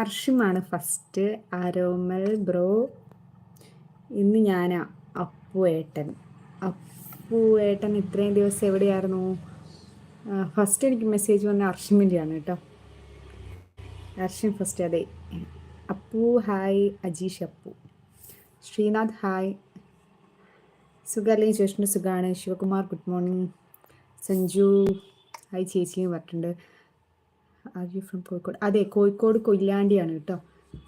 അർഷിമാണ് first അരോമൽ bro. ഇന്ന് ഞാൻ അപ്പു ഏട്ടൻ. അപ്പു ഏട്ടൻ ഇത്രയും ദിവസം എവിടെയായിരുന്നു? ഫസ്റ്റ് എനിക്ക് മെസ്സേജ് വന്ന അർഷിമിന്റെയാണ് കേട്ടോ. അർഷിം ഫസ്റ്റ് അതെ. അപ്പു ഹായ് അജീഷ് അപ്പു. ശ്രീനാഥ് ഹായ്. സുഖമല്ലേ ചേച്ചിന്റെ സുഖമാണ് Sivakumar good morning. Sanju. Hi ചേച്ചിയും പറഞ്ഞിട്ടുണ്ട് ആർ യു ഫ്രം കോഴിക്കോട്. അതെ കോഴിക്കോട് കൊയിലാണ്ടിയാണ് കേട്ടോ.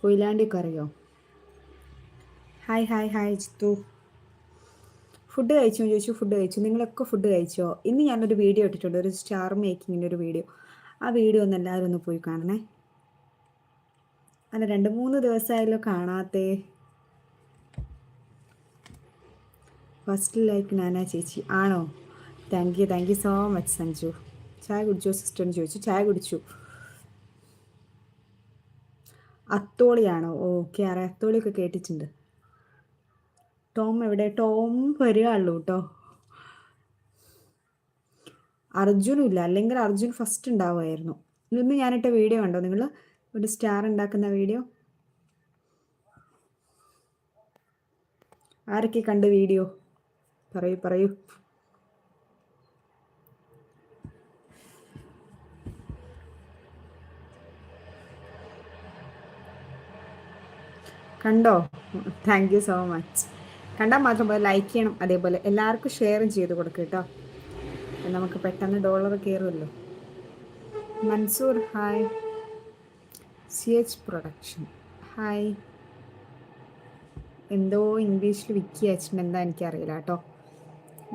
കൊയിലാണ്ടിയൊക്കെ അറിയോ? Hi hi hi Jithu. Food കഴിച്ചോ? ചോദിച്ചു ഫുഡ് കഴിച്ചു. നിങ്ങളൊക്കെ ഫുഡ് കഴിച്ചോ? ഇന്ന് ഞാനൊരു വീഡിയോ ഇട്ടിട്ടുണ്ട്. ഒരു സ്റ്റാർ മേക്കിങ്ങിന്റെ ഒരു വീഡിയോ. ആ വീഡിയോ ഒന്ന് എല്ലാവരും ഒന്ന് പോയി കാണണേ. അല്ല രണ്ട് മൂന്ന് ദിവസമായല്ലോ കാണാത്തേ. ഫസ്റ്റ് ലൈക്ക് നാനാ ചേച്ചി. ആണോ? Thank you thank you so much Sanju. ചായ കുടിച്ചോ സിസ്റ്ററിന് ചോദിച്ചു. ചായ കുടിച്ചു. അത്തോളിയാണോ? ഓക്കെ അറിയാം അത്തോളിയൊക്കെ കേട്ടിട്ടുണ്ട്. ടോം എവിടെ? ടോം വരികയുള്ളൂ കേട്ടോ. അർജുനും ഇല്ല അല്ലെങ്കിൽ അർജുൻ ഫസ്റ്റ് ഉണ്ടാവുമായിരുന്നു. ഇന്ന് ഞാനിട്ട വീഡിയോ കണ്ടോ? നിങ്ങൾ ഒരു സ്റ്റാർ ഉണ്ടാക്കുന്ന വീഡിയോ? ആരൊക്കെ കണ്ട് വീഡിയോ? പറയൂ പറയൂ. കണ്ടോ? താങ്ക് യു സോ മച്ച് കണ്ടാൽ മാത്രം പോലെ ലൈക്ക് ചെയ്യണം. അതേപോലെ എല്ലാവർക്കും ഷെയറും ചെയ്ത് കൊടുക്കുക കേട്ടോ. നമുക്ക് പെട്ടെന്ന് dollar കയറുമല്ലോ. Mansoor hi C H production hi എന്തോ ഇംഗ്ലീഷിൽ വിക്കി അയച്ചിട്ടുണ്ട് എന്താ എനിക്കറിയില്ല കേട്ടോ.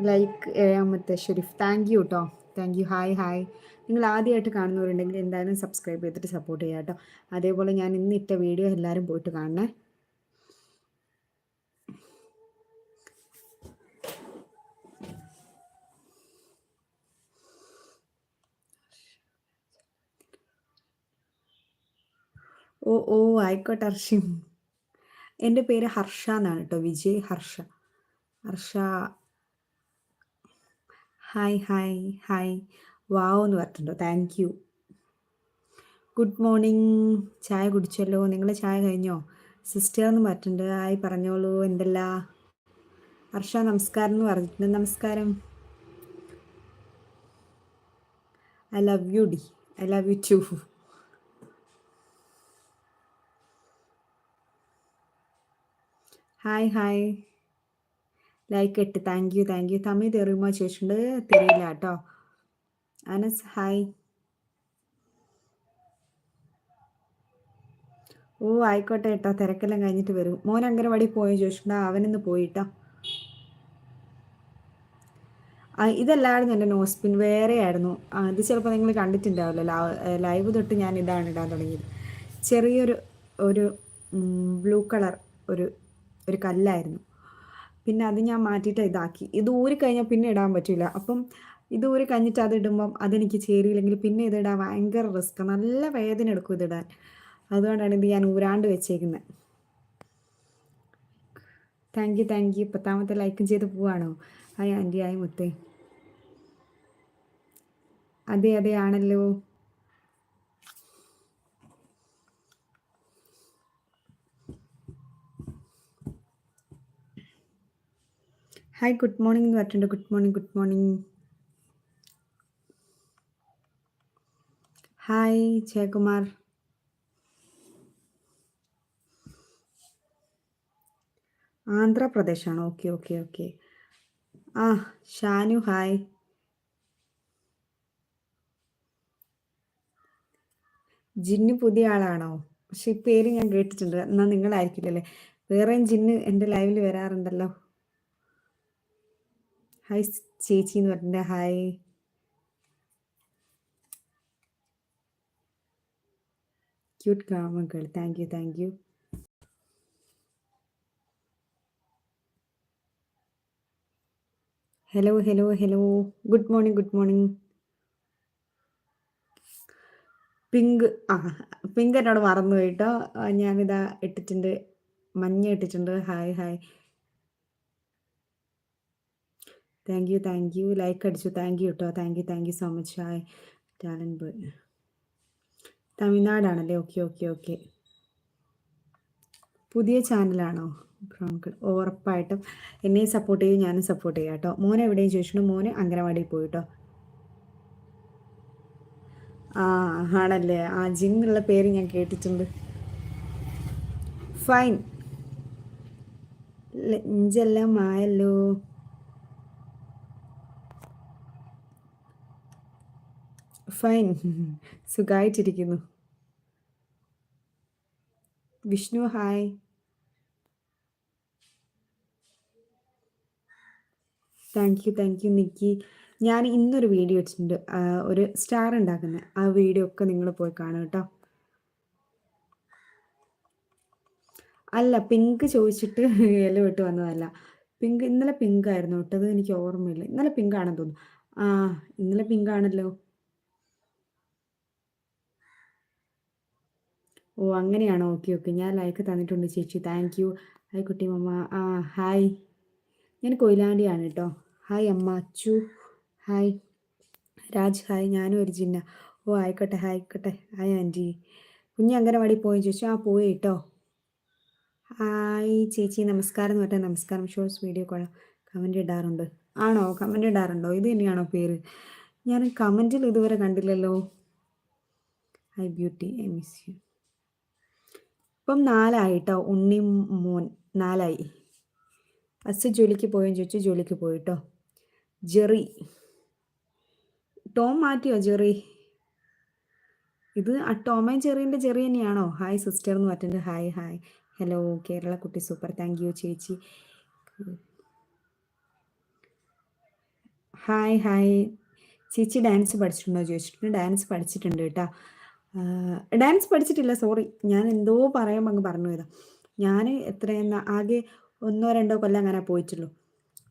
ലൈക്ക് ഏഴാമത്തെ ഷെരീഫ്. താങ്ക് യു കേട്ടോ താങ്ക് യു ഹായ് ഹായ് നിങ്ങൾ ആദ്യമായിട്ട് കാണുന്നവരുണ്ടെങ്കിൽ എന്തായാലും സബ്സ്ക്രൈബ് ചെയ്തിട്ട് സപ്പോർട്ട് ചെയ്യാം കേട്ടോ. അതേപോലെ ഞാൻ ഇന്ന് ഇട്ട വീഡിയോ എല്ലാവരും പോയിട്ട് കാണണേ. ഓ ഓ ആയിക്കോട്ടെ ഹർഷിം. എന്റെ പേര് ഹർഷ എന്നാണ് കേട്ടോ Vijay Harsha. Harsha. Hi hi hi. Wow എന്ന് പറഞ്ഞിട്ടുണ്ടോ? Thank you. Good morning. ചായ കുടിച്ചല്ലോ? നിങ്ങൾ ചായ കഴിഞ്ഞോ? സിസ്റ്റർ എന്ന് പറഞ്ഞിട്ടുണ്ട്. ആയി പറഞ്ഞോളൂ എന്തല്ല? ഹർഷ നമസ്കാരം എന്ന് പറഞ്ഞിട്ടുണ്ട്. നമസ്കാരം. I love you D. I love you too. Hi hi like ഇട്ട് thank you thank you Tamil തെറിയുമോ ചോദിച്ചിട്ടുണ്ട് തെരിയില്ല കേട്ടോ അനസ് ഹായ് ഓ ആയിക്കോട്ടെ കേട്ടോ തിരക്കെല്ലാം കഴിഞ്ഞിട്ട് വരും. മോൻ അങ്കനവാടി പോയോ ചോദിച്ചിട്ടുണ്ടോ? അവനിന്ന് പോയിട്ടോ. ഇതല്ലായിരുന്നു എന്റെ നോസ്പിൻ വേറെ ആയിരുന്നു. ഇത് ചിലപ്പോൾ നിങ്ങൾ കണ്ടിട്ടുണ്ടാവില്ല. ലൈവ് തൊട്ട് ഞാൻ ഇതാണ് ഇടാൻ തുടങ്ങിയത്. ചെറിയൊരു ഒരു ബ്ലൂ കളർ ഒരു ഒരു കല്ലായിരുന്നു. പിന്നെ അത് ഞാൻ മാറ്റിയിട്ട് ഇതാക്കി. ഇത് ഊരി കഴിഞ്ഞാൽ പിന്നെ ഇടാൻ പറ്റില്ല അപ്പം ഇത് ഊരി കഴിഞ്ഞിട്ട് അത് ഇടുമ്പം അതെനിക്ക് ചേരിയില്ലെങ്കിൽ പിന്നെ ഇതിടാൻ ഭയങ്കര റിസ്ക് നല്ല വേദന എടുക്കും ഇതിടാൻ അതുകൊണ്ടാണ് ഇത് ഞാൻ ഊരാണ്ട് വെച്ചേക്കുന്നത് താങ്ക് യു താങ്ക് യു പത്താമത്തെ ലൈക്കും ചെയ്ത് പോവാണോ? ആയി ആന്റി ആയി മുത്തേ. അതെ അതെ ആണല്ലോ. ഹായ് ഗുഡ് മോർണിംഗ് എന്ന് പറഞ്ഞിട്ടുണ്ട് good morning good morning hi Jayakumar ആന്ധ്രാപ്രദേശാണ് okay okay okay ആ ഷാനു ഹായ് ജിന്നു പുതിയ ആളാണോ? പക്ഷെ ഈ പേര് ഞാൻ കേട്ടിട്ടുണ്ട്. എന്നാൽ നിങ്ങളായിരിക്കില്ലല്ലേ? വേറെയും ജിന്ന് എന്റെ ലൈവിൽ വരാറുണ്ടല്ലോ. ഹായ് ചേച്ചി എന്ന് പറഞ്ഞിട്ട് ഹായ് ക്യൂട്ട് ഗ്രാമങ്ങൾ thank you thank you hello hello hello good morning good morning pink ആ പിങ്ക് എന്നോട് മറന്നു പോയിട്ടോ ഞാനിതാ ഇട്ടിട്ടുണ്ട്. മഞ്ഞ ഇട്ടിട്ടുണ്ട്. Hi hi thank you thank you like അടിച്ചു. താങ്ക് യു കേട്ടോ thank you thank you so much hi talent boy തമിഴ്നാടാണല്ലേ? Okay okay okay പുതിയ ചാനലാണോ? ഉറപ്പായിട്ടും എന്നെ സപ്പോർട്ട് ചെയ്യും ഞാനും സപ്പോർട്ട് ചെയ്യാം കേട്ടോ മോനെ എവിടെയും ചോദിച്ചിട്ടുണ്ട്? മോന് അംഗനവാടിയിൽ പോയി കേട്ടോ ആ ആണല്ലേ? ആ ജിൻ എന്നുള്ള പേര് ഞാൻ കേട്ടിട്ടുണ്ട്. ഫൈൻ ലഞ്ചെല്ലാം ആയല്ലോ. ഫൈൻ. സുഖമായിട്ടിരിക്കുന്നു Vishnu hi. Thank you thank you Nikki. ഞാൻ ഇന്നൊരു വീഡിയോ വെച്ചിട്ടുണ്ട് ഒരു സ്റ്റാർ ഉണ്ടാക്കുന്നത്. ആ വീഡിയോ ഒക്കെ നിങ്ങൾ പോയി കാണും കേട്ടോ. അല്ല പിങ്ക് ചോദിച്ചിട്ട് ഇല വിട്ട് വന്നതല്ല. പിങ്ക് ഇന്നലെ പിങ്ക് ആയിരുന്നു കേട്ടത് എനിക്ക് ഓർമ്മയില്ല. ഇന്നലെ പിങ്ക് ആണെന്ന് തോന്നുന്നു. ആ ഇന്നലെ പിങ്ക് ആണല്ലോ ഓ അങ്ങനെയാണോ? Okay okay. ഞാൻ ലൈക്ക് തന്നിട്ടുണ്ട് ചേച്ചി. Thank you. ഹായ് കുട്ടി മമ്മ. ആ ഹായ്. ഞാൻ കൊയിലാണ്ടിയാണ് കേട്ടോ. ഹായ് അമ്മ. അച്ചു. ഹായ്. രാജ് ഹായ്. ഞാനും ഒരു ജിന്ന. ഓ ആയിക്കോട്ടെ ആയിക്കോട്ടെ. Hi aunty. കുഞ്ഞ് അങ്കനവാടി പോയി. ചോദിച്ചു ആ പോയി കേട്ടോ. ഹായ് ചേച്ചി. നമസ്കാരം എന്ന് പറഞ്ഞാൽ നമസ്കാരം. ഷോർട്സ് വീഡിയോ കൊള്ളാം കമന്റ് ഇടാറുണ്ട്. ആണോ? കമന്റ് ഇടാറുണ്ടോ? ഇത് തന്നെയാണോ പേര്? ഞാൻ കമന്റിൽ ഇതുവരെ കണ്ടില്ലല്ലോ. Hi beauty. I miss you. ഇപ്പം നാലായിട്ടോ ഉണ്ണി മോൻ നാലായി. അസ് ജോലിക്ക് പോയെന്ന് ചോദിച്ചു ജോലിക്ക് പോയിട്ടോ. ജെറി. ടോം മാറ്റിയോ ജെറി? ഇത് ആ ടോമയും ജെറിന്റെ ജെറി തന്നെയാണോ? ഹായ് സിസ്റ്റർ എന്ന് പറഞ്ഞിട്ടുണ്ട് ഹായ് ഹായ്. ഹലോ കേരള കുട്ടി സൂപ്പർ. താങ്ക് യു ചേച്ചി. Hi hi. ചേച്ചി ഡാൻസ് പഠിച്ചിട്ടുണ്ടോ? ചോദിച്ചിട്ടുണ്ട്. ഡാൻസ് പഠിച്ചിട്ടുണ്ട് കേട്ടോ. ഡാൻസ് പഠിച്ചിട്ടില്ല സോറി. ഞാൻ എന്തോ പറയുമ്പോൾ അങ്ങ് പറഞ്ഞു പോയതാ. ഞാൻ എത്രയെന്ന ആകെ ഒന്നോ രണ്ടോ കൊല്ലം അങ്ങനെ പോയിട്ടുള്ളൂ.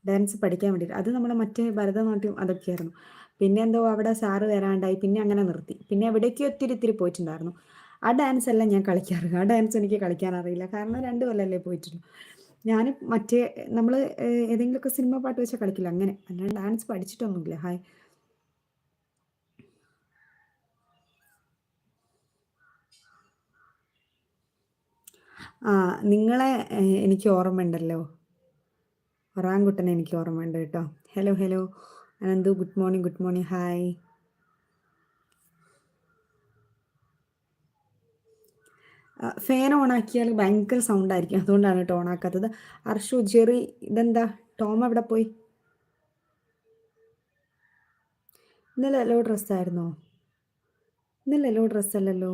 ഡാൻസ് പഠിക്കാൻ വേണ്ടിയിട്ട്. അത് നമ്മുടെ മറ്റേ ഭരതനാട്യം അതൊക്കെയായിരുന്നു. പിന്നെ എന്തോ അവിടെ സാറ് വരാണ്ടായി പിന്നെ അങ്ങനെ നിർത്തി. പിന്നെ എവിടേക്ക് ഒത്തിരി ഒത്തിരി പോയിട്ടുണ്ടായിരുന്നു. ആ ഡാൻസ് എല്ലാം ഞാൻ കളിക്കാറ്. ആ ഡാൻസ് എനിക്ക് കളിക്കാൻ അറിയില്ല. കാരണം രണ്ട് കൊല്ലമല്ലേ പോയിട്ടുള്ളൂ. ഞാൻ മറ്റേ നമ്മൾ ഏതെങ്കിലുമൊക്കെ സിനിമ പാട്ട് വെച്ചാൽ കളിക്കില്ല? അങ്ങനെ. അല്ലാണ്ട് ഡാൻസ് പഠിച്ചിട്ടൊന്നുമില്ല. ഹായ്. ആ നിങ്ങളെ എനിക്ക് ഓർമ്മയുണ്ടല്ലോ. ഒറാങ്കുട്ടനെ എനിക്ക് ഓർമ്മയുണ്ട് കേട്ടോ. Hello hello Ananthu good morning good morning hi fan ഓണാക്കിയാൽ ഭയങ്കര സൗണ്ട് ആയിരിക്കും. അതുകൊണ്ടാണ് കേട്ടോ ഓണാക്കാത്തത് അർഷു ജെറി ഇതെന്താ? ടോം എവിടെ പോയി? ഇന്നലെ എല്ലോ ഡ്രസ്സായിരുന്നോ ഇന്നലെ എല്ലോ ഡ്രസ്സല്ലല്ലോ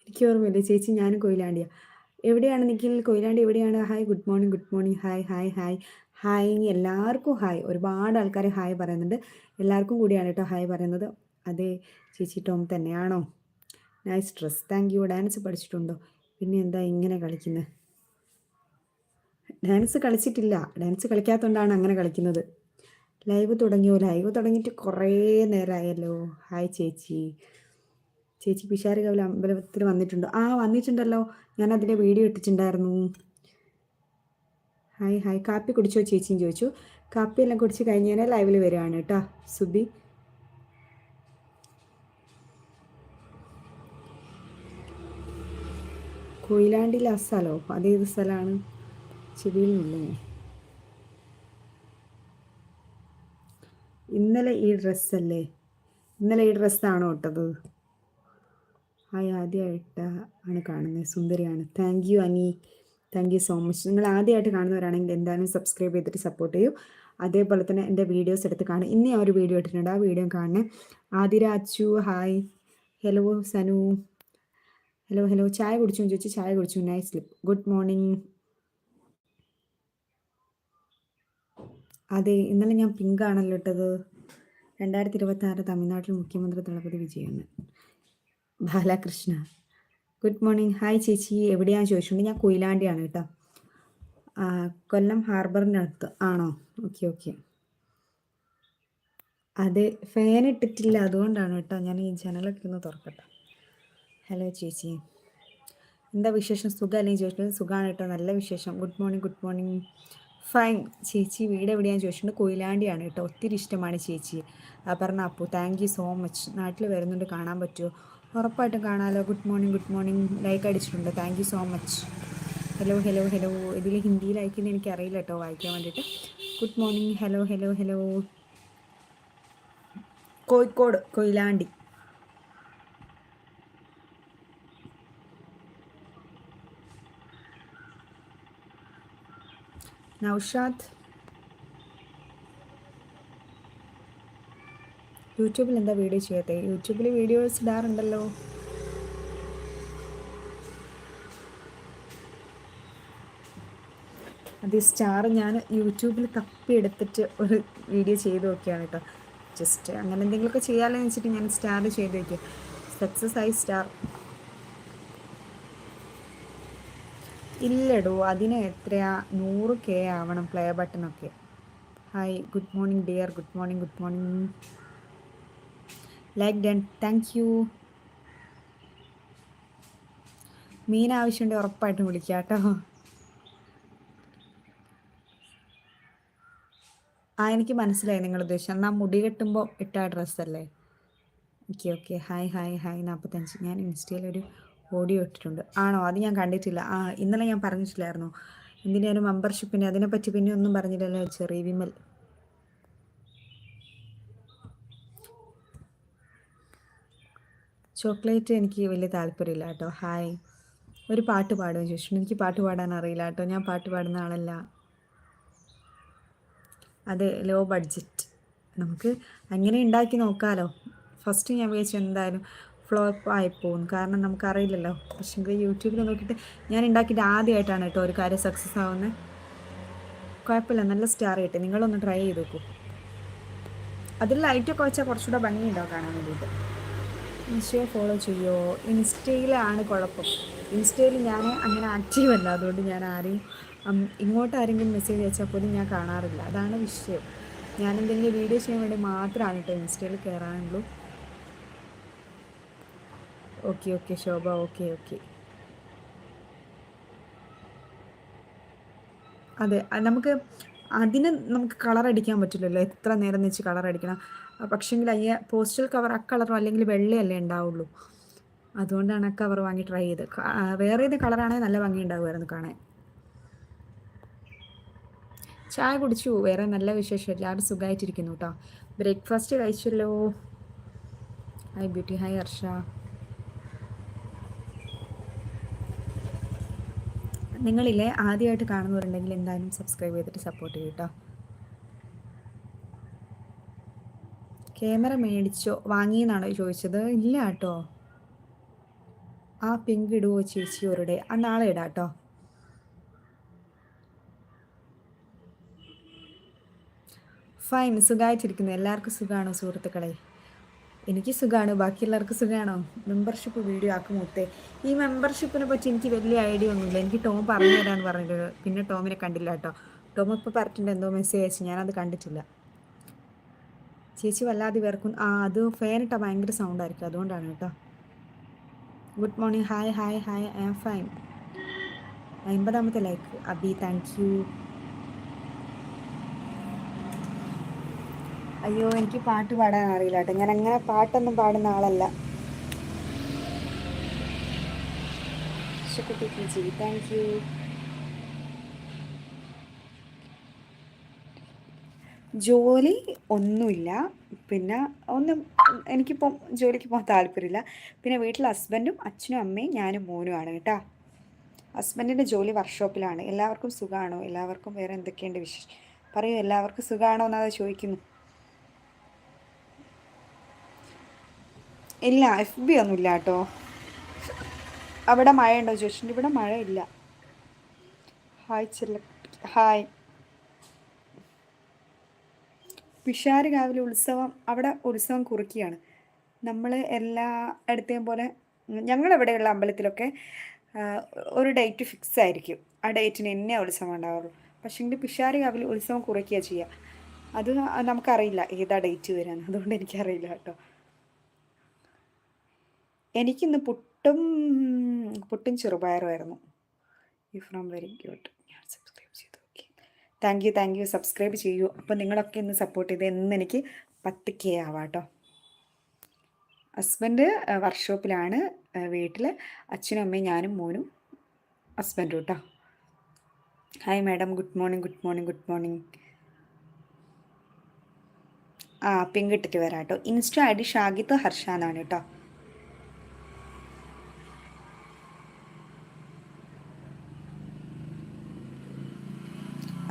എനിക്ക് ഓർമ്മയില്ല. ചേച്ചി ഞാനും കൊയിലാണ്ടിയാണ് എവിടെയാണ് നിഖിൽ? കൊയിലാണ്ട് എവിടെയാണ്? Hi good morning good morning hi hi hi hi എല്ലാവർക്കും ഹായ് ഒരുപാട് ആൾക്കാർ ഹായ് പറയുന്നുണ്ട്. എല്ലാവർക്കും കൂടിയാണ് കേട്ടോ ഹായ് പറയുന്നത്. അതെ ചേച്ചി ടോം തന്നെയാണോ? Nice dress thank you dance പഠിച്ചിട്ടുണ്ടോ? പിന്നെ എന്താ ഇങ്ങനെ കളിക്കുന്നത് ഡാൻസ് കളിച്ചിട്ടില്ല. ഡാൻസ് കളിക്കാത്തതുകൊണ്ടാണ് അങ്ങനെ കളിക്കുന്നത്. ലൈവ് തുടങ്ങിയോ? ലൈവ് തുടങ്ങിയിട്ട് കുറേ നേരമായല്ലോ ഹായ് ചേച്ചി. ചേച്ചി പിഷാരികവല അമ്പലത്തിൽ വന്നിട്ടുണ്ടോ. ആ വന്നിട്ടുണ്ടല്ലോ. ഞാൻ അതിന്റെ വീഡിയോ ഇട്ടിട്ടുണ്ടായിരുന്നു. Hi hi. കാപ്പി കുടിച്ചോ ചേച്ചിയും ചോദിച്ചു. കാപ്പി എല്ലാം കുടിച്ച് കഴിഞ്ഞാൽ ലൈവിൽ വരികയാണ് കേട്ടോ. സുബി. കൊയിലാണ്ടിയിലെ ആ സ്ഥലമോ അതേത് സ്ഥലമാണ്? ചെവിയിൽ നിന്നുള്ളേ ഇന്നലെ ഈ ഡ്രസ്സല്ലേ? ഇന്നലെ ഈ ഡ്രസ്സാണോ ഇട്ടത്? ഹായ് ആദ്യമായിട്ട് ആണ് കാണുന്നത്. സുന്ദരിയാണ്. Thank you Ani thank you so much നിങ്ങൾ ആദ്യമായിട്ട് കാണുന്നവരാണെങ്കിൽ എന്തായാലും സബ്സ്ക്രൈബ് ചെയ്തിട്ട് സപ്പോർട്ട് ചെയ്യൂ. അതേപോലെ തന്നെ എന്റെ വീഡിയോസ് എടുത്ത് കാണും. ഇന്ന് ഞാൻ ഒരു വീഡിയോ ഇട്ടിട്ടുണ്ട്. ആ വീഡിയോ കാണണേ. Athira Achu hi hello Sanu. Hello hello ചായ കുടിച്ചു ചോദിച്ചു. ചായ കുടിച്ചു. നൈസ് സ്ലിപ്പ് ഗുഡ് മോർണിംഗ് അതെ ഇന്നലെ ഞാൻ പിങ്ക് ആണല്ലോ ഇട്ടത്. രണ്ടായിരത്തി ഇരുപത്തി ആറ് തമിഴ്നാട്ടിൽ മുഖ്യമന്ത്രി തളപതി വിജയാണ് ബാലകൃഷ്ണ. Good morning. ഹായ് ചേച്ചി. എവിടെയാണ് ചോദിച്ചിട്ടുണ്ട് ഞാൻ കൊയിലാണ്ടിയാണ് കേട്ടോ. കൊല്ലം ഹാർബറിനടുത്ത് ആണോ? Okay okay. അതെ ഫാൻ ഇട്ടിട്ടില്ല. അതുകൊണ്ടാണ് കേട്ടോ. ഞാൻ ഈ ജനലൊക്കെ ഒന്ന് തുറക്കട്ടെ. ഹലോ ചേച്ചി. എന്താ വിശേഷം? സുഖം അല്ലെങ്കിൽ ചോദിച്ചിട്ടുണ്ട് സുഖമാണ് കേട്ടോ. നല്ല വിശേഷം. Good morning good morning. Fine ചേച്ചി വീട് എവിടെയാണെന്ന് ചോദിച്ചിട്ടുണ്ട് കൊയിലാണ്ടിയാണ് കേട്ടോ. ഒത്തിരി ഇഷ്ടമാണ് ചേച്ചി. പറഞ്ഞ Appu thank you so much നാട്ടിൽ വരുന്നുണ്ട്. കാണാൻ പറ്റുമോ ഉറപ്പായിട്ടും കാണാമല്ലോ good morning good morning like അടിച്ചിട്ടുണ്ട്. Thank you so much hello hello hello ഇതിൽ ഹിന്ദിയിൽ അയക്കുന്നത് എനിക്കറിയില്ല കേട്ടോ വായിക്കാൻ വേണ്ടിയിട്ട് good morning hello hello hello Kozhikode Koyilandy. Naushad യൂട്യൂബിൽ എന്താ വീഡിയോ ചെയ്യാത്തത് യൂട്യൂബിൽ വീഡിയോസ് ഇടാറുണ്ടല്ലോ. അത് സ്റ്റാർ ഞാൻ യൂട്യൂബിൽ തപ്പി എടുത്തിട്ട് ഒരു വീഡിയോ ചെയ്ത് നോക്കിയാണ് കേട്ടോ ജസ്റ്റ് അങ്ങനെ എന്തെങ്കിലുമൊക്കെ ചെയ്യാമല്ലോ എന്ന് വെച്ചിട്ട് ഞാൻ സ്റ്റാർ ചെയ്ത് വയ്ക്കുക സക്സസ് ആയി സ്റ്റാർ. ഇല്ലടോ അതിന് എത്രയാ? നൂറ് കെ ആവണം play ബട്ടണൊക്കെ. Hi good morning dear good morning good morning. Like done thank you മീൻ ആവശ്യമുണ്ടെങ്കിൽ ഉറപ്പായിട്ടും വിളിക്കാം കേട്ടോ. ആ എനിക്ക് മനസ്സിലായി നിങ്ങൾ ഉദ്ദേശം. എന്നാൽ മുടി കെട്ടുമ്പോൾ ഇട്ട ഡ്രസ്സല്ലേ okay okay hi hi hi നാൽപ്പത്തഞ്ച് ഞാൻ ഇൻസ്റ്റയിൽ ഒരു ഓഡിയോ ഇട്ടിട്ടുണ്ട്. ആണോ? അത് ഞാൻ കണ്ടിട്ടില്ല. ആ ഇന്നലെ ഞാൻ പറഞ്ഞിട്ടില്ലായിരുന്നു? എന്തിനാ ഒരു മെമ്പർഷിപ്പിന് അതിനെപ്പറ്റി പിന്നെ ഒന്നും പറഞ്ഞില്ലല്ലോ ചെറിയ വിമൽ. ചോക്ലേറ്റ് എനിക്ക് വലിയ താല്പര്യമില്ല കേട്ടോ. ഹായ് ഒരു പാട്ട് പാടുകയും ചോദിച്ചിട്ടുണ്ട് എനിക്ക് പാട്ട് പാടാൻ അറിയില്ല കേട്ടോ. ഞാൻ പാട്ട് പാടുന്ന ആളല്ല. അതെ ലോ ബഡ്ജറ്റ് നമുക്ക് അങ്ങനെ ഉണ്ടാക്കി നോക്കാമല്ലോ ഫസ്റ്റ് ഞാൻ വിചാരിച്ചു എന്തായാലും ഫ്ലോപ്പ് ആയിപ്പോകും കാരണം നമുക്കറിയില്ലല്ലോ. പക്ഷേ യൂട്യൂബിൽ നോക്കിയിട്ട് ഞാൻ ഉണ്ടാക്കിയിട്ട് ആദ്യമായിട്ടാണ് കേട്ടോ ഒരു കാര്യം സക്സസ് ആവുന്നത് കുഴപ്പമില്ല. നല്ല സ്റ്റാർ കിട്ടി. നിങ്ങളൊന്ന് ട്രൈ ചെയ്ത് നോക്കൂ. അതിൽ ലൈറ്റൊക്കെ വെച്ചാൽ കുറച്ചുകൂടെ ഭംഗിയുണ്ടാവും കാണാൻ വേണ്ടിയിട്ട്. ഇൻസ്റ്റയെ ഫോളോ ചെയ്യുമോ ഇൻസ്റ്റയിലാണ് കുഴപ്പം. ഇൻസ്റ്റയിൽ ഞാൻ അങ്ങനെ ആക്റ്റീവല്ല അതുകൊണ്ട് ഞാൻ ആരെയും ഇങ്ങോട്ട് ആരെങ്കിലും മെസ്സേജ് അയച്ചാൽ പോലും ഞാൻ കാണാറില്ല. അതാണ് വിഷയം. ഞാൻ എന്തെങ്കിലും വീഡിയോ ചെയ്യാൻ വേണ്ടി മാത്രമാണ് കേട്ടോ ഇൻസ്റ്റയിൽ കയറാനുള്ളൂ okay okay Shobha. Okay okay അതെ നമുക്ക് അതിന് നമുക്ക് കളർ അടിക്കാൻ പറ്റില്ലല്ലോ. എത്ര നേരം വെച്ച് കളർ അടിക്കണം. പക്ഷേങ്കിൽ അയ്യ പോസ്റ്റൽ കവർ ആ കളറോ അല്ലെങ്കിൽ വെള്ളയല്ലേ ഉണ്ടാവുള്ളൂ. അതുകൊണ്ടാണ് ആ കവർ വാങ്ങി ട്രൈ ചെയ്ത് വേറെ ഏത് കളറാണെങ്കിൽ നല്ല ഭംഗി ഉണ്ടാവുമായിരുന്നു കാണാൻ. ചായ കുടിച്ചു. വേറെ നല്ല വിശേഷം. എല്ലാവരും സുഖമായിട്ടിരിക്കുന്നു കേട്ടോ breakfast കഴിച്ചല്ലോ. Hi beauty hi Harsha. നിങ്ങളില്ലേ ആദ്യമായിട്ട് കാണുന്നവരുണ്ടെങ്കിൽ എന്തായാലും സബ്സ്ക്രൈബ് ചെയ്തിട്ട് സപ്പോർട്ട് ചെയ്യും കേട്ടോ ക്യാമറ മേടിച്ചോ? വാങ്ങിയെന്നാണോ ചോദിച്ചത്? ഇല്ല കേട്ടോ ആ പിങ്ക് ഇടുവോ ചേച്ചി ഒരുടെ ആ നാളെ ഇടാം കേട്ടോ ഫൈൻ സുഖമായിട്ടിരിക്കുന്നു എല്ലാവർക്കും സുഖമാണോ സുഹൃത്തുക്കളെ? എനിക്ക് സുഖമാണ് ബാക്കിയുള്ളവർക്ക് സുഖമാണോ മെമ്പർഷിപ്പ് വീഡിയോ ആക്കും മൂത്തേ. ഈ മെമ്പർഷിപ്പിനെ പറ്റി എനിക്ക് വലിയ ഐഡിയ ഒന്നുമില്ല. എനിക്ക് ടോം പറഞ്ഞു തരാമെന്ന് പറഞ്ഞിട്ട് പിന്നെ ടോമിനെ കണ്ടില്ല കേട്ടോ. ടോം ഇപ്പോൾ പറഞ്ഞിട്ടുണ്ട് എന്തോ മെസ്സേജ് അയച്ചു. ഞാനത് കണ്ടിട്ടില്ല. ചേച്ചി വല്ലാതെ വേർക്കും ആ അത് ഫാനിട്ടാ ഭയങ്കര സൗണ്ട് ആയിരിക്കും. അതുകൊണ്ടാണ് കേട്ടോ. Good morning hi hi hi I am fine അമ്പതാമത്തെ like Abi thank you അയ്യോ എനിക്ക് പാട്ട് പാടാൻ അറിയില്ല കേട്ടോ. ഞാൻ അങ്ങനെ പാട്ടൊന്നും പാടുന്ന ആളല്ല. താങ്ക് യു ജോലി ഒന്നുമില്ല. പിന്നെ ഒന്നും എനിക്കിപ്പം ജോലിക്ക് പോകാൻ താല്പര്യമില്ല. പിന്നെ വീട്ടിൽ ഹസ്ബൻഡും അച്ഛനും അമ്മയും ഞാനും മോനുമാണ് കേട്ടോ. ഹസ്ബൻഡിന്റെ ജോലി വർക്ക്ഷോപ്പിലാണ് എല്ലാവർക്കും സുഖമാണോ എല്ലാവർക്കും വേറെ എന്തൊക്കെയുണ്ട് വിശേഷം? പറയൂ എല്ലാവർക്കും സുഖമാണോ എന്നാണ് ചോദിക്കുന്നു. ഇല്ല എഫ് ബി ഒന്നും ഇല്ല കേട്ടോ. അവിടെ മഴ ഉണ്ടോ ചോദിച്ചിട്ടുണ്ട് ഇവിടെ മഴ ഇല്ല ഹായ് ചെല്ല ഹായ് പിഷാര് രാവിലെ ഉത്സവം അവിടെ ഉത്സവം കുറിക്കുകയാണ് നമ്മൾ എല്ലാ ഇടത്തെയും പോലെ ഞങ്ങളിവിടെയുള്ള അമ്പലത്തിലൊക്കെ ഒരു ഡേറ്റ് ഫിക്സ് ആയിരിക്കും. ആ ഡേറ്റിന് എന്നെ ഉത്സവം ഉണ്ടാവുള്ളൂ. പക്ഷേങ്കിൽ പിഷാരി രാവിലെ ഉത്സവം കുറയ്ക്കുക ചെയ്യുക അത് നമുക്കറിയില്ല ഏതാ ഡേറ്റ് വരാൻ അതുകൊണ്ട് എനിക്കറിയില്ല കേട്ടോ. എനിക്കിന്ന് പുട്ടും പുട്ടും ചെറുപയറുമായിരുന്നു. യു ഫ്രം വെരി ഗുഡ് ഞാൻ സബ്സ്ക്രൈബ് ചെയ്തു okay thank you thank you subscribe ചെയ്യൂ. അപ്പോൾ നിങ്ങളൊക്കെ ഇന്ന് സപ്പോർട്ട് ചെയ്ത് എന്ന് എനിക്ക് പത്ത് കെ ആവാട്ടോ. ഹസ്ബൻഡ് വർക്ക്ഷോപ്പിലാണ് വീട്ടിൽ അച്ഛനും അമ്മയും ഞാനും മോനും ഹസ്ബൻഡും കേട്ടോ hi madam good morning good morning good morning ആ പിങ്കിട്ടിട്ട് വരാം കേട്ടോ insta I D Shagith Harsha എന്നാണ് കേട്ടോ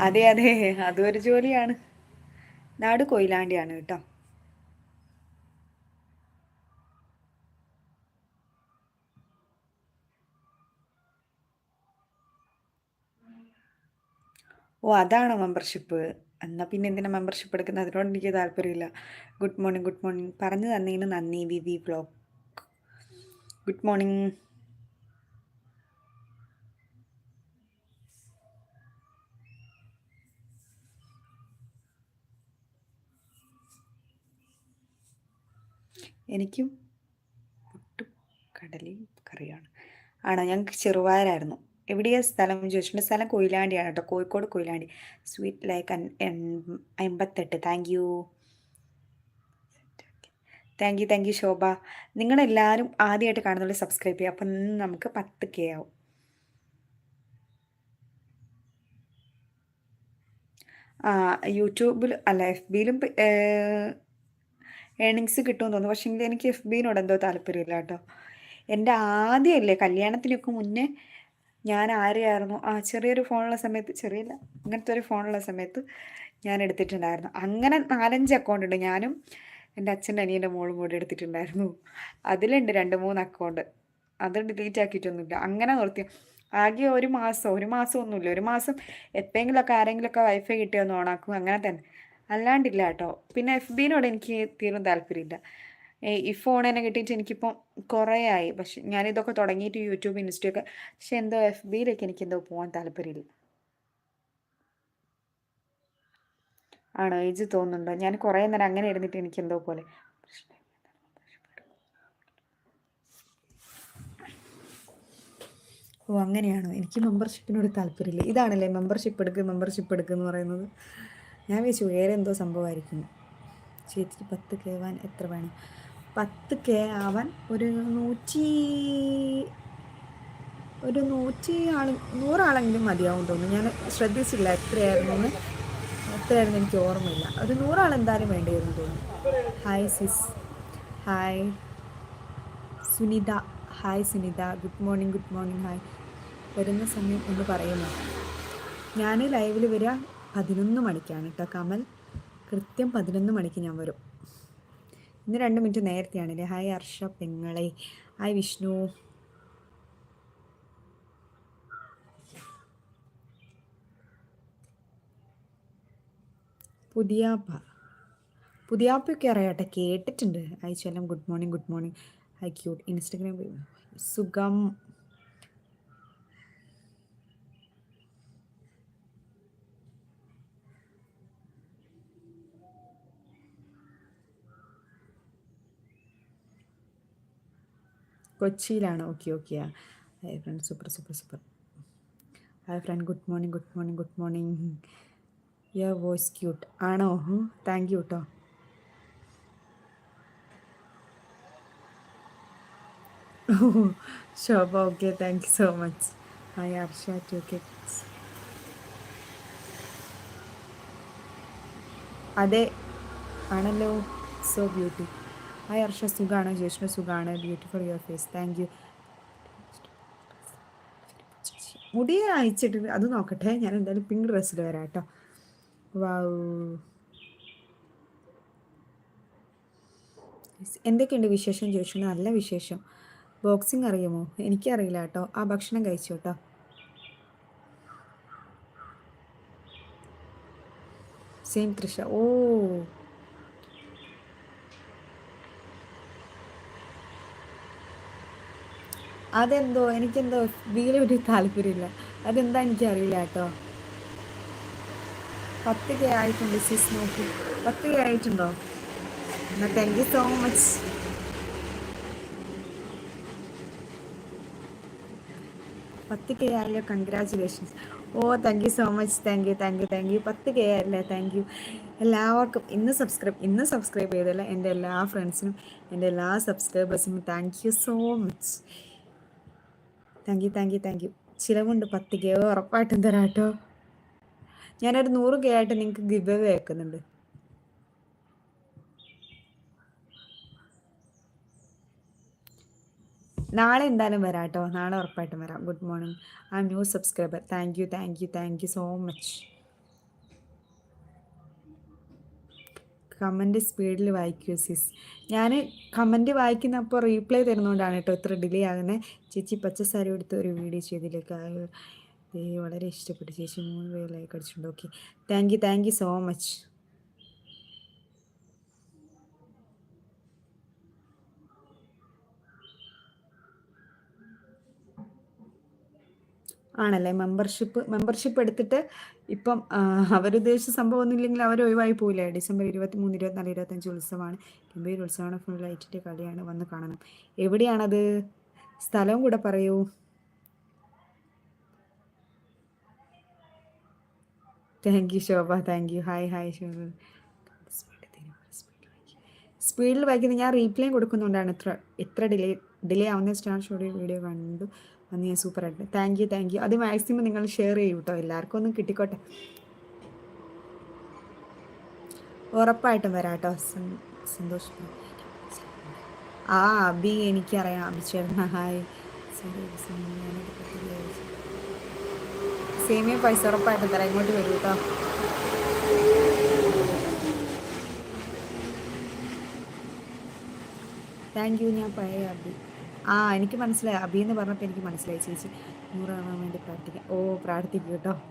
അതെ അതെ. അതും ഒരു ജോലിയാണ്. നാട് കൊയിലാണ്ടിയാണ് കേട്ടോ. ഓ അതാണോ മെമ്പർഷിപ്പ്? എന്നാൽ പിന്നെ എന്തിനാ മെമ്പർഷിപ്പ് എടുക്കുന്നത്? അതിനോട് എനിക്ക് താല്പര്യമില്ല. Good morning good morning. പറഞ്ഞു തന്നതിന് നന്ദി V V blog good morning. എനിക്കും പുട്ടും കടലയും കറിയാണ് ആണോ? ഞങ്ങൾക്ക് ചെറുവായരായിരുന്നു എവിടെയാണ് സ്ഥലം ചോദിച്ചിട്ടുണ്ട്. സ്ഥലം കൊയിലാണ്ടിയാണ് കേട്ടോ. കോഴിക്കോട് കൊയിലാണ്ടി. സ്വീറ്റ് ലൈക്ക് അൻപത്തെട്ട് thank you thank you thank you Shobha. നിങ്ങളെല്ലാവരും ആദ്യമായിട്ട് കാണുന്നതുകൊണ്ട് സബ്സ്ക്രൈബ് ചെയ്യുക. അപ്പം നമുക്ക് പത്ത് കെ ആവും. യൂട്യൂബിൽ അല്ല എഫ് ബിയിലും ഏണിങ്സ് കിട്ടുമെന്ന് തോന്നുന്നു. പക്ഷേ എനിക്ക് എഫ് ബിനോട് എന്തോ താല്പര്യമില്ല കേട്ടോ. എന്റെ ആദ്യമല്ലേ കല്യാണത്തിനൊക്കെ മുന്നേ ഞാൻ ആരെയായിരുന്നു? ആ ചെറിയൊരു ഫോണുള്ള സമയത്ത് ചെറിയല്ല അങ്ങനത്തെ ഒരു ഫോണുള്ള സമയത്ത് ഞാൻ എടുത്തിട്ടുണ്ടായിരുന്നു. അങ്ങനെ നാലഞ്ച് അക്കൗണ്ട് ഉണ്ട്. ഞാനും എന്റെ അച്ഛന്റെ അനിയന്റെ മോളും കൂടി എടുത്തിട്ടുണ്ടായിരുന്നു. അതിലുണ്ട് രണ്ട് മൂന്ന് അക്കൗണ്ട് അത് ഡിലീറ്റ് ആക്കിയിട്ടൊന്നുമില്ല. അങ്ങനെ നിർത്തി. ആകെ ഒരു മാസം ഒരു മാസം ഒന്നുമില്ല ഒരു മാസം എപ്പോഴെങ്കിലുമൊക്കെ ആരെങ്കിലുമൊക്കെ വൈഫൈ കിട്ടിയൊന്ന് ഓണാക്കും. അങ്ങനെ തന്നെ. അല്ലാണ്ടില്ല കേട്ടോ പിന്നെ എഫ് ബിനോട് എനിക്ക് തീരും താല്പര്യമില്ല. ഈ ഫോൺ തന്നെ കിട്ടിയിട്ട് എനിക്കിപ്പം കുറേ ആയി പക്ഷെ ഞാനിതൊക്കെ തുടങ്ങിയിട്ട് യൂട്യൂബ് ഇൻസ്റ്റയൊക്കെ പക്ഷെ എന്തോ എഫ് ബിയിലേക്ക് എനിക്ക് എന്തോ പോകാൻ താല്പര്യമില്ല. ആണോ? ഏജ് തോന്നുന്നുണ്ടോ? ഞാൻ കുറേ നേരം അങ്ങനെ ഇരുന്നിട്ട് എനിക്ക് എന്തോ പോലെ ഓ അങ്ങനെയാണോ? എനിക്ക് മെമ്പർഷിപ്പിനോട് താല്പര്യമില്ല. ഇതാണല്ലേ? മെമ്പർഷിപ്പ് എടുക്കുക മെമ്പർഷിപ്പ് എടുക്കുക എന്ന് പറയുന്നത്. ഞാൻ വിളിച്ചു വേറെ എന്തോ സംഭവമായിരിക്കും. ചേച്ചിക്ക് പത്ത് കേവാൻ എത്ര വേണം? പത്ത് കെ ആവാൻ ഒരു നൂറ്റി ഒരു നൂറ്റി ആൾ നൂറാളെങ്കിലും മതിയാവും തോന്നുന്നു. ഞാൻ ശ്രദ്ധിച്ചില്ല എത്രയായിരുന്നു എത്രയായിരുന്നു എനിക്ക് ഓർമ്മയില്ല. ഒരു നൂറാൾ എന്തായാലും വേണ്ടിയിരുന്നു തോന്നുന്നു. Hi sis hi Sunitha. Hi Sunitha. Good morning good morning hi വരുന്ന സമയം ഒന്ന് പറയുമോ? ഞാൻ ലൈവിൽ വരിക പതിനൊന്ന് മണിക്കാണ് കേട്ടോ കമൽ കൃത്യം പതിനൊന്ന് മണിക്ക് ഞാൻ വരും. ഇന്ന് രണ്ട് മിനിറ്റ് നേരത്തെയാണല്ലേ? ഹായ് ഹർഷ പെങ്ങളെ. ഹായ് വിഷ്ണു. പുതിയാപ്പ. പുതിയാപ്പയൊക്കെ അറിയാട്ടെ. കേട്ടിട്ടുണ്ട്. അയച്ചെല്ലാം good morning good morning. I cute. Instagram സുഖം. കൊച്ചിയിലാണ്. Okay okay. Hi friend super super super. Hi friend. Good morning good morning good morning. Your voice cute. ആണോ? താങ്ക് യു കേട്ടോ Shobha okay. Thank you so much. Hi Arsha two kids. അതെ. ആണല്ലോ. So beauty. Hi Harsha സുഖാണ് ജ്യേഷ്ഠ സുഖാണ് beautiful your face thank you മുടി അയച്ചിട്ട് അത് നോക്കട്ടെ. ഞാൻ എന്തായാലും പിങ്ക് ഡ്രസ്സിൽ വരാം കേട്ടോ. വാവ് എന്തൊക്കെയുണ്ട് വിശേഷം ചോദിച്ചു നല്ല വിശേഷം. ബോക്സിങ് അറിയുമോ? എനിക്കറിയില്ല കേട്ടോ. ആ ഭക്ഷണം കഴിച്ചു കേട്ടോ? സെയിം തൃഷ ഓ. അതെന്തോ എനിക്കെന്തോ ഒരു താല്പര്യമില്ല. അതെന്താ എനിക്കറിയില്ല കേട്ടോ. പത്ത് കെ ആയിട്ടുണ്ട് സിസ് നോക്കി. പത്ത് കെ ആയിട്ടുണ്ടോ? എന്നാൽ താങ്ക് യു സോ മച്ച് പത്ത് കെ ആയല്ലോ congratulations oh thank you so much thank you thank you thank you പത്ത് കെ ആയല്ലേ താങ്ക് യു എല്ലാവർക്കും ഇന്ന് സബ്സ്ക്രൈബ് ഇന്ന് സബ്സ്ക്രൈബ് ചെയ്തല്ല എന്റെ എല്ലാ ഫ്രണ്ട്സിനും എന്റെ എല്ലാ സബ്സ്ക്രൈബേഴ്സിനും thank you so much thank you thank you thank you. ചിലവുണ്ട് പത്ത് കെ ഉറപ്പായിട്ടും തരാം കേട്ടോ. ഞാനൊരു നൂറ് കെ ആയിട്ട് നിങ്ങൾക്ക് ഗിവ് അവേ വെക്കുന്നുണ്ട് നാളെ എന്തായാലും വരാം കേട്ടോ. നാളെ ഉറപ്പായിട്ടും വരാം. Good morning. I am new subscriber. Thank you thank you thank you so much. Comment സ്പീഡിൽ വായിക്കൂ സിസ് ഞാൻ കമന്റ് വായിക്കുന്നപ്പോൾ റീപ്ലൈ തരുന്നതുകൊണ്ടാണ് കേട്ടോ ഇത്ര ഡിലേ ആകുന്നത് ചേച്ചി പച്ച സാരി എടുത്ത് ഒരു വീഡിയോ ചെയ്തിലേക്ക് വളരെ ഇഷ്ടപ്പെട്ടു. ചേച്ചി മൂന്ന് പേര് ലൈക്ക് അടിച്ചിട്ടുണ്ട്. Okay thank you thank you so much ആണല്ലേ? മെമ്പർഷിപ്പ് മെമ്പർഷിപ്പ് എടുത്തിട്ട് ഇപ്പം അവരുദ്ദേശിച്ച സംഭവം ഒന്നും ഇല്ലെങ്കിൽ അവർ ഒഴിവായി പോയില്ലേ ഡിസംബർ ഇരുപത്തി മൂന്ന് ഇരുപത്തിനാല് ഇരുപത്തഞ്ച് ഉത്സവമാണ്. ഗംഭീര ഉത്സവമാണ്. ഫുൾ ലൈറ്റിന്റെ കളിയാണ് വന്ന് കാണണം എവിടെയാണത്? സ്ഥലവും കൂടെ പറയൂ. Thank you Shobha. Thank you hi hi Shobha. സ്പീഡിൽ വായിക്കുന്നത് ഞാൻ റീപ്ലേയും കൊടുക്കുന്നുണ്ടാണ് ഇത്ര ഇത്ര ഡിലേ ഡിലേ ആവുന്ന സ്റ്റാർ ഷോയുടെ വീഡിയോ കണ്ടു. അന്ന് ഞാൻ സൂപ്പറായിട്ട് താങ്ക് യു താങ്ക് യു അത് മാക്സിമം നിങ്ങൾ ഷെയർ ചെയ്യൂ കേട്ടോ എല്ലാവർക്കും ഒന്നും കിട്ടിക്കോട്ടെ. ഉറപ്പായിട്ടും വരാം കേട്ടോ സന്തോഷം ആ അബി എനിക്കറിയാം. അഭിഷേക് ഹായ് സേമിയ പൈസ ഉറപ്പായിട്ടും തരാം. ഇങ്ങോട്ട് വരൂ കേട്ടോ താങ്ക് യു ഞാൻ പഴയ അബി ആ എനിക്ക് മനസ്സിലായി. അബി എന്ന് പറഞ്ഞപ്പോൾ എനിക്ക് മനസ്സിലായി. ചേച്ചി നൂറാവാൻ വേണ്ടി പ്രാർത്ഥിക്കാം. ഓ പ്രാർത്ഥിക്കും കേട്ടോ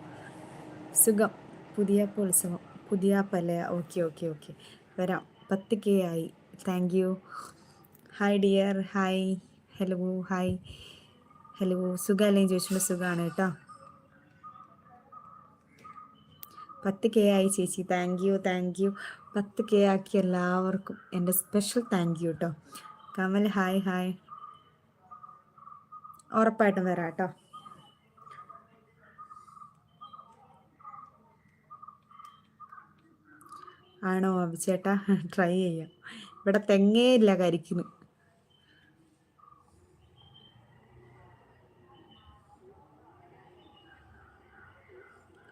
സുഖം. പുതിയ ഉത്സവം. പുതിയ പല. Okay okay okay. വരാം. പത്ത് കെ ആയി. Thank you. Hi dear. Hi. Hello hi. Hello സുഖമല്ലേ ചോദിച്ചിട്ടുണ്ട് സുഖമാണ് കേട്ടോ പത്ത് കെ ആയി ചേച്ചി. Thank you thank you. പത്ത് കെ ആക്കി എല്ലാവർക്കും എന്റെ സ്പെഷ്യൽ താങ്ക് യു കേട്ടോ കമൽ ഹായ് ഹായ്. ഉറപ്പായിട്ടും വരാം കേട്ടോ ആണോ ചേട്ടാ? ട്രൈ ചെയ്യാം. ഇവിടെ തെങ്ങേ ഇല്ല കരിക്കുന്നു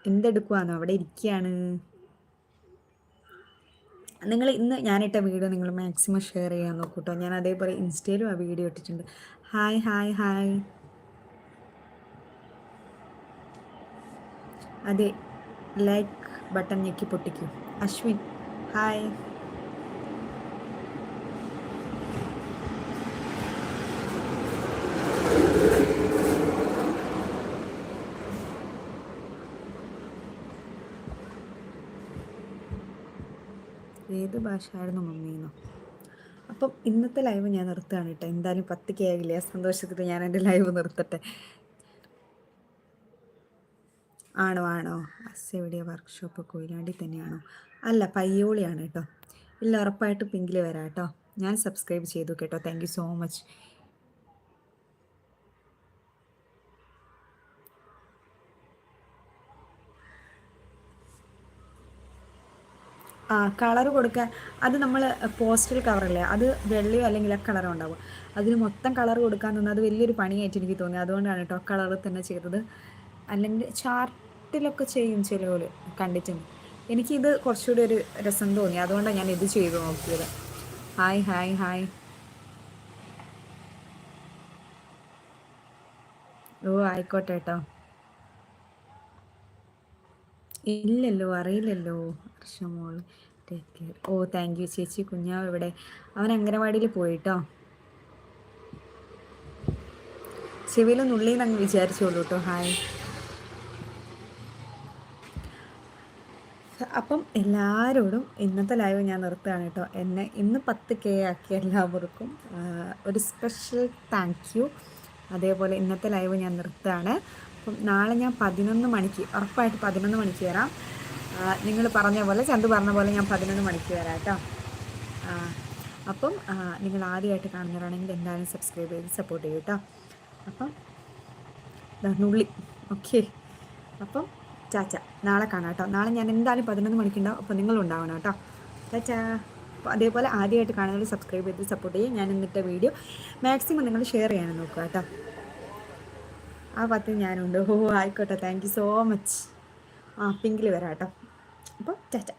എന്തെടുക്കുവാന്നോ? അവിടെ ഇരിക്കുകയാണ്. നിങ്ങൾ ഇന്ന് ഞാനിട്ട വീഡിയോ നിങ്ങൾ മാക്സിമം ഷെയർ ചെയ്യാൻ നോക്കൂട്ടോ. ഞാൻ അതേപോലെ ഇൻസ്റ്റയിലും ആ വീഡിയോ ഇട്ടിട്ടുണ്ട്. ഹായ് ഹായ് ഹായ് അതെ ലൈക്ക് ബട്ടൺ ഞെക്കി പൊട്ടിക്കൂ. അശ്വിൻ ഹായ് ഏത് ഭാഷയായിരുന്നു മമ്മീന്നോ? അപ്പം ഇന്നത്തെ ലൈവ് ഞാൻ നിർത്തുകയാണ് കേട്ടോ. എന്തായാലും പത്ത് കെ ആകില്ല സന്തോഷത്തിൽ ഞാൻ എന്റെ ലൈവ് നിർത്തട്ടെ. ആണോ ആണോ? അസ് എവിടെയാ വർക്ക്ഷോപ്പ് കൊയിലാണ്ടി തന്നെയാണോ? അല്ല പയ്യോളിയാണ് കേട്ടോ. ഇല്ല ഉറപ്പായിട്ടും പിങ്കിൽ വരാം കേട്ടോ. ഞാൻ സബ്സ്ക്രൈബ് ചെയ്തു കേട്ടോ. താങ്ക് സോ മച്ച് ആ കളർ കൊടുക്കാൻ. അത് നമ്മൾ പോസ്റ്റൽ കവറല്ലേ അത് വെള്ളയോ അല്ലെങ്കിൽ ആ കളറോ ഉണ്ടാവും. അതിന് മൊത്തം കളർ കൊടുക്കാൻ തന്നെ അത് വലിയൊരു പണിയായിട്ട് എനിക്ക് തോന്നി. അതുകൊണ്ടാണ് കേട്ടോ കളർ തന്നെ ചെയ്തത്. അല്ലെങ്കിൽ ചാർട്ടിലൊക്കെ ചെയ്യും ചിലവർ കണ്ടിട്ടുണ്ട്. എനിക്കിത് കുറച്ചുകൂടി ഒരു രസം തോന്നി. അതുകൊണ്ടാണ് ഞാൻ ഇത് ചെയ്തു നോക്കിയത്. ഹായ് ഹായ് ഹായ് ഓ ആയിക്കോട്ടെ കേട്ടോ ഇല്ലല്ലോ അറിയില്ലല്ലോ. ഹർഷമോൾ take care oh thank you ചേച്ചി കുഞ്ഞാവ് ഇവിടെ അവൻ അംഗനവാടിയിൽ പോയിട്ടോ? ചെവിയിലൊന്നും ഉള്ളിൽ അങ്ങ് വിചാരിച്ചോളൂ കേട്ടോ ഹായ്. അപ്പം എല്ലാവരോടും ഇന്നത്തെ ലൈവ് ഞാൻ നിർത്തുകയാണ് കേട്ടോ എന്നെ ഇന്ന് പത്ത് കെ ആക്കിയ എല്ലാവർക്കും ഒരു സ്പെഷ്യൽ താങ്ക് യു അതേപോലെ ഇന്നത്തെ ലൈവ് ഞാൻ നിർത്തുകയാണ്. അപ്പം നാളെ ഞാൻ പതിനൊന്ന് മണിക്ക് ഉറപ്പായിട്ട് പതിനൊന്ന് മണിക്ക് വരാം. നിങ്ങൾ പറഞ്ഞ പോലെ ചന്തു പറഞ്ഞ പോലെ ഞാൻ പതിനൊന്ന് മണിക്ക് വരാം കേട്ടോ. അപ്പം നിങ്ങൾ ആദ്യമായിട്ട് കാണുന്നവരാണെങ്കിൽ എന്തായാലും സബ്സ്ക്രൈബ് ചെയ്ത് സപ്പോർട്ട് ചെയ്യും കേട്ടോ. അപ്പം നുള്ളി. ഓക്കെ അപ്പം ചാച്ച നാളെ കാണാം കേട്ടോ. നാളെ ഞാൻ എന്തായാലും പതിനൊന്ന് മണിക്കുണ്ടാവും അപ്പോൾ നിങ്ങളും ഉണ്ടാവണം കേട്ടോ. ചാച്ച അപ്പോൾ അതേപോലെ ആദ്യമായിട്ട് കാണുന്നവർ സബ്സ്ക്രൈബ് ചെയ്ത് സപ്പോർട്ട് ചെയ്യും. ഞാൻ ഇന്നത്തെ വീഡിയോ മാക്സിമം നിങ്ങൾ ഷെയർ ചെയ്യാൻ നോക്കുക കേട്ടോ. ആ പത്ത് ഞാനുണ്ട്. ഓ ആയിക്കോട്ടെ. താങ്ക് യു സോ മച്ച് ആ പിങ്കിൽ വരാം കേട്ടോ. അപ്പോൾ ചാച്ച